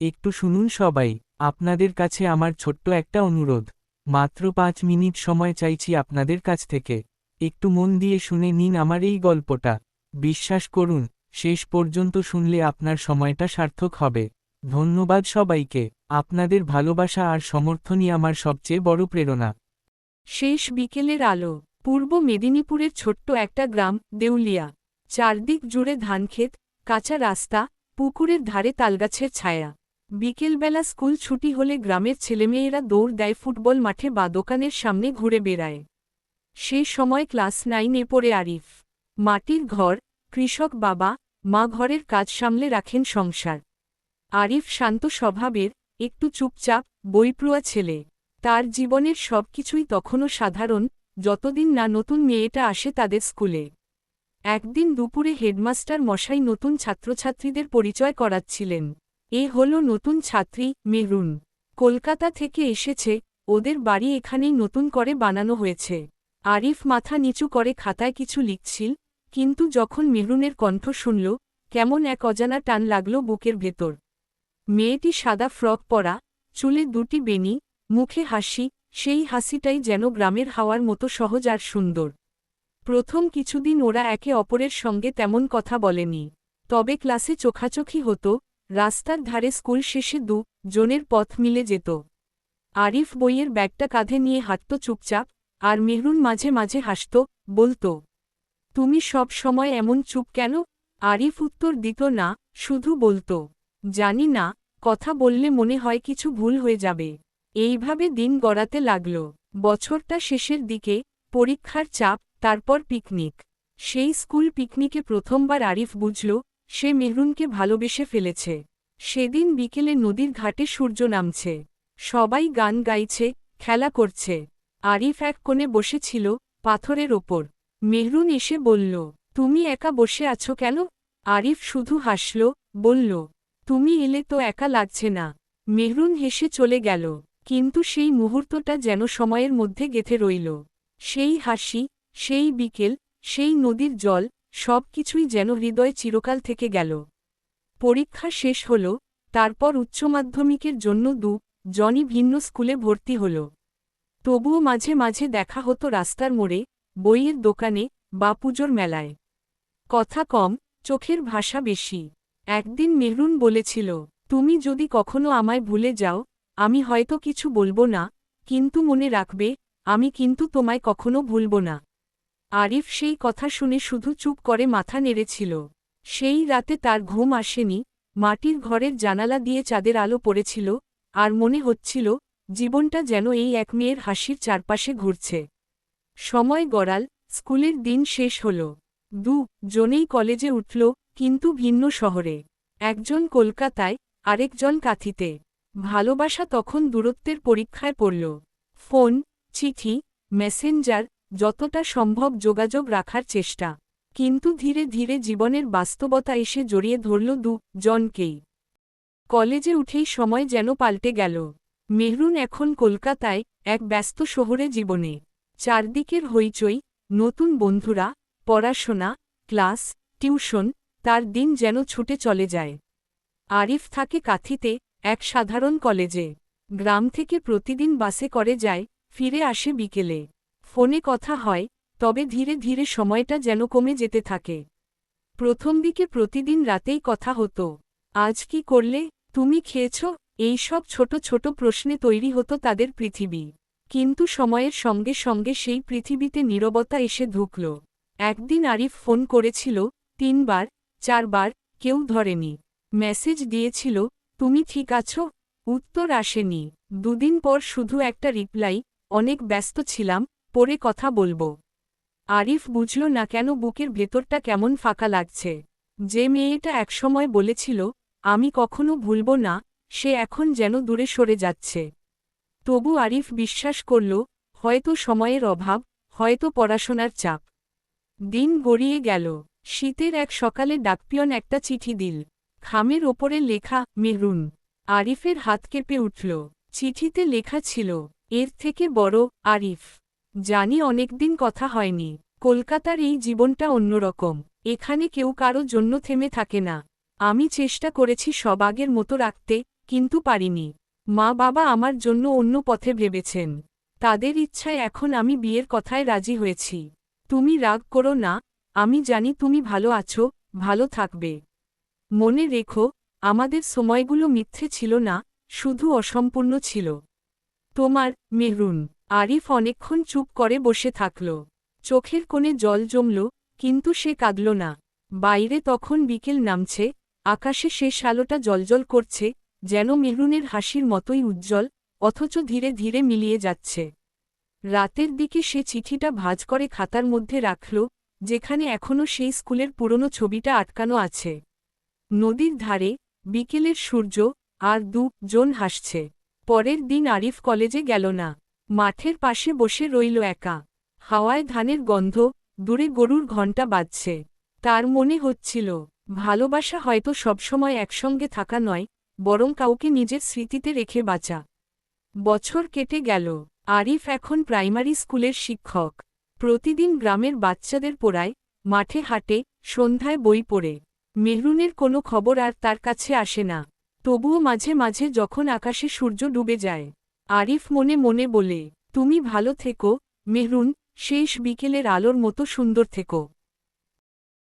একটু শুনুন সবাই, আপনাদের কাছে আমার ছোট্ট একটা অনুরোধ। মাত্র পাঁচ মিনিট সময় চাইছি আপনাদের কাছ থেকে। একটু মন দিয়ে শুনে নিন আমার এই গল্পটা। বিশ্বাস করুন, শেষ পর্যন্ত শুনলে আপনার সময়টা সার্থক হবে। ধন্যবাদ সবাইকে, আপনাদের ভালোবাসা আর সমর্থনই আমার সবচেয়ে বড় প্রেরণা। শেষ বিকেলের আলো, পূর্ব মেদিনীপুরের ছোট্ট একটা গ্রাম, দেউলিয়া। চারদিক জুড়ে ধানক্ষেত, কাঁচা রাস্তা, পুকুরের ধারে তালগাছের ছায়া। বিকেলবেলা স্কুল ছুটি হলে গ্রামের ছেলেমেয়েরা দৌড় দেয় ফুটবল মাঠে বা দোকানের সামনে ঘুরে বেড়ায়। সে সময় ক্লাস নাইনে পড়ে আরিফ। মাটির ঘর, কৃষক বাবা, মা ঘরের কাজ সামলে রাখেন সংসার। আরিফ শান্ত স্বভাবের, একটু চুপচাপ, বইপ্রুয়া ছেলে। তার জীবনের সবকিছুই তখনও সাধারণ, যতদিন না নতুন মেয়েটা আসে তাদের স্কুলে। একদিন দুপুরে হেডমাস্টার মশাই নতুন ছাত্রছাত্রীদের পরিচয় করাচ্ছিলেন। এ হল নতুন ছাত্রী, মেহরুন। কলকাতা থেকে এসেছে, ওদের বাড়ি এখানেই নতুন করে বানানো হয়েছে। আরিফ মাথা নিচু করে খাতায় কিছু লিখছিল, কিন্তু যখন মেহরুনের কণ্ঠ শুনল, কেমন এক অজানা টান লাগল বুকের ভেতর। মেয়েটি সাদা ফ্রক পরা, চুলে দুটি বেনি মুখে হাসি, সেই হাসিটাই যেন গ্রামের হাওয়ার মতো সহজ আর সুন্দর। প্রথম কিছুদিন ওরা একে অপরের সঙ্গে তেমন কথা বলেনি। তবে ক্লাসে চোখাচোখি হতো রাস্তার ধারে স্কুল শেষে দু জনের পথ মিলে যেত। আরিফ বইয়ের ব্যাগটা কাঁধে নিয়ে হাঁটত চুপচাপ, আর মেহরুন মাঝে মাঝে হাসত, বলত, তুমি সব সময় এমন চুপ কেন? আরিফ উত্তর দিত, না, শুধু বলত, জানি না, কথা বললে মনে হয় কিছু ভুল হয়ে যাবে। এইভাবে দিন গড়াতে লাগল। বছরটা শেষের দিকে, পরীক্ষার চাপ, তারপর পিকনিক। সেই স্কুল পিকনিকে প্রথমবার আরিফ বুঝল সে মেহরুনকে ভালোবেসে ফেলেছে। সেদিন বিকেলে নদীর ঘাটে সূর্য নামছে। সবাই গান গাইছে, খেলা করছে। আরিফ এক কোণে বসেছিল পাথরের ওপর। মেহরুন এসে বলল, তুমি একা বসে আছো কেন? আরিফ শুধু হাসল, বলল, তুমি এলে তো একা লাগছে না। মেহরুন হেসে চলে গেল, কিন্তু সেই মুহূর্তটা যেন সময়ের মধ্যে গেথে রইল। সেই হাসি, সেই বিকেল, সেই নদীর জল সব কিছুই যেন হৃদয় চিরকাল থেকে গেল। পরীক্ষা শেষ হল, তারপর উচ্চ মাধ্যমিকের জন্য দু জনি ভিন্ন স্কুলে ভর্তি হল। তবুও মাঝে মাঝে দেখা হতো রাস্তার মোড়ে, বইয়ের দোকানে, বা পুজোর মেলায়। কথা কম, চোখের ভাষা বেশি। একদিন মেহরুন বলেছিল, তুমি যদি কখনো আমায় ভুলে যাও, আমি হয়তো কিছু বলব না, কিন্তু মনে রাখবে, আমি কিন্তু তোমায় কখনো ভুলব না। আরিফ সেই কথা শুনে শুধু চুপ করে মাথা নেড়েছিল। সেই রাতে তার ঘুম আসেনি, মাটির ঘরের জানালা দিয়ে চাঁদের আলো পড়েছিল, আর মনে হচ্ছিল, জীবনটা যেন এই এক মেয়ের হাসির চারপাশে ঘুরছে। সময় গড়াল, স্কুলের দিন শেষ হল। দু, জনেই কলেজে উঠল, কিন্তু ভিন্ন শহরে। একজন কলকাতায়, আরেকজন কাথিতে। ভালোবাসা তখন দূরত্বের পরীক্ষায় পড়ল। ফোন, চিঠি, মেসেঞ্জার যতটা সম্ভব যোগাযোগ রাখার চেষ্টা। কিন্তু ধীরে ধীরে জীবনের বাস্তবতা এসে জড়িয়ে ধরল দু জনকেই। কলেজে উঠেই সময় যেন পাল্টে গেল। মেহরুন এখন কলকাতায় এক ব্যস্ত শহরে জীবনে। চারদিকের হইচই, নতুন বন্ধুরা, পড়াশোনা, ক্লাস, টিউশন, তার দিন যেন ছুটে চলে যায়। আরিফ থাকে কাথিতে, এক সাধারণ কলেজে। গ্রাম থেকে প্রতিদিন বাসে করে যায়, ফিরে আসে বিকেলে। ফোনে কথা হয়, তবে ধীরে ধীরে সময়টা যেন কমে যেতে থাকে। প্রথম দিকে প্রতিদিন রাতেই কথা হতো, আজ কি করলে? তুমি খেয়েছ? এই সব ছোট ছোট প্রশ্নে তৈরি হতো তাদের পৃথিবী। কিন্তু সময়ের সঙ্গে সঙ্গে সেই পৃথিবীতে নীরবতা এসে ঢুকল। একদিন আরিফ ফোন করেছিল, তিনবার, চারবার, কেউ ধরেনি। মেসেজ দিয়েছিল, তুমি ঠিক আছো? উত্তর আসেনি। দুদিন পর শুধু একটা রিপ্লাই, অনেক ব্যস্ত ছিলাম পরে কথা বলব। আরিফ বুঝল না কেন বুকের ভেতরটা কেমন ফাঁকা লাগছে। যে মেয়েটা একসময় বলেছিল, আমি কখনো ভুলব না, সে এখন যেন দূরে সরে যাচ্ছে। তবু আরিফ বিশ্বাস করল, হয়তো সময়ের অভাব, হয়তো পড়াশোনার চাপ। দিন গড়িয়ে গেল। শীতের এক সকালে ডাকপিয়ন একটা চিঠি দিল। খামের ওপরে লেখা, মেহরুন। আরিফের হাত কেঁপে উঠল। চিঠিতে লেখা ছিল, এর থেকে বড় আরিফ। জানি অনেকদিন কথা হয়নি। কলকাতার এই জীবনটা অন্যরকম। এখানে কেউ কারও জন্য থেমে থাকে না। আমি চেষ্টা করেছি সব আগের মতো রাখতে, কিন্তু পারিনি। মা বাবা আমার জন্য অন্য পথে ভেবেছেন। তাদের ইচ্ছায় এখন আমি বিয়ের কথায় রাজি হয়েছি। তুমি রাগ করো না। আমি জানি তুমি ভালো আছো, ভালো থাকবে। মনে রেখো, আমাদের সময়গুলো মিথ্যে ছিল না, শুধু অসম্পূর্ণ ছিল। তোমার মেহরুন। আরিফ অনেকক্ষণ চুপ করে বসে থাকল। চোখের কোণে জল জমল, কিন্তু সে কাঁদল না। বাইরে তখন বিকেল নামছে, আকাশে শেষ আলোটা জলজল করছে, যেন মেহরুনের হাসির মতোই উজ্জ্বল, অথচ ধীরে ধীরে মিলিয়ে যাচ্ছে। রাতের দিকে সে চিঠিটা ভাঁজ করে খাতার মধ্যে রাখল, যেখানে এখনও সেই স্কুলের পুরনো ছবিটা আটকানো আছে। নদীর ধারে, বিকেলের সূর্য, আর দু জন হাসছে। পরের দিন আরিফ কলেজে গেল না। মাঠের পাশে বসে রইল একা। হাওয়ায় ধানের গন্ধ, দূরে গরুর ঘণ্টা বাজছে। তার মনে হচ্ছিল, ভালোবাসা হয়তো সবসময় একসঙ্গে থাকা নয়, বরং কাউকে নিজের স্মৃতিতে রেখে বাঁচা। বছর কেটে গেল, আরিফ এখন প্রাইমারি স্কুলের শিক্ষক। প্রতিদিন গ্রামের বাচ্চাদের পড়ায়, মাঠে হাটে, সন্ধ্যায় বই পড়ে। মেহরুনের কোনো খবর আর তার কাছে আসে না। তবুও মাঝে মাঝে যখন আকাশে সূর্য ডুবে যায় আরিফ মনে মনে বলে তুমি ভালো থেকো মেহরুন শেষ বিকেলের আলোর মতো সুন্দর থেকো।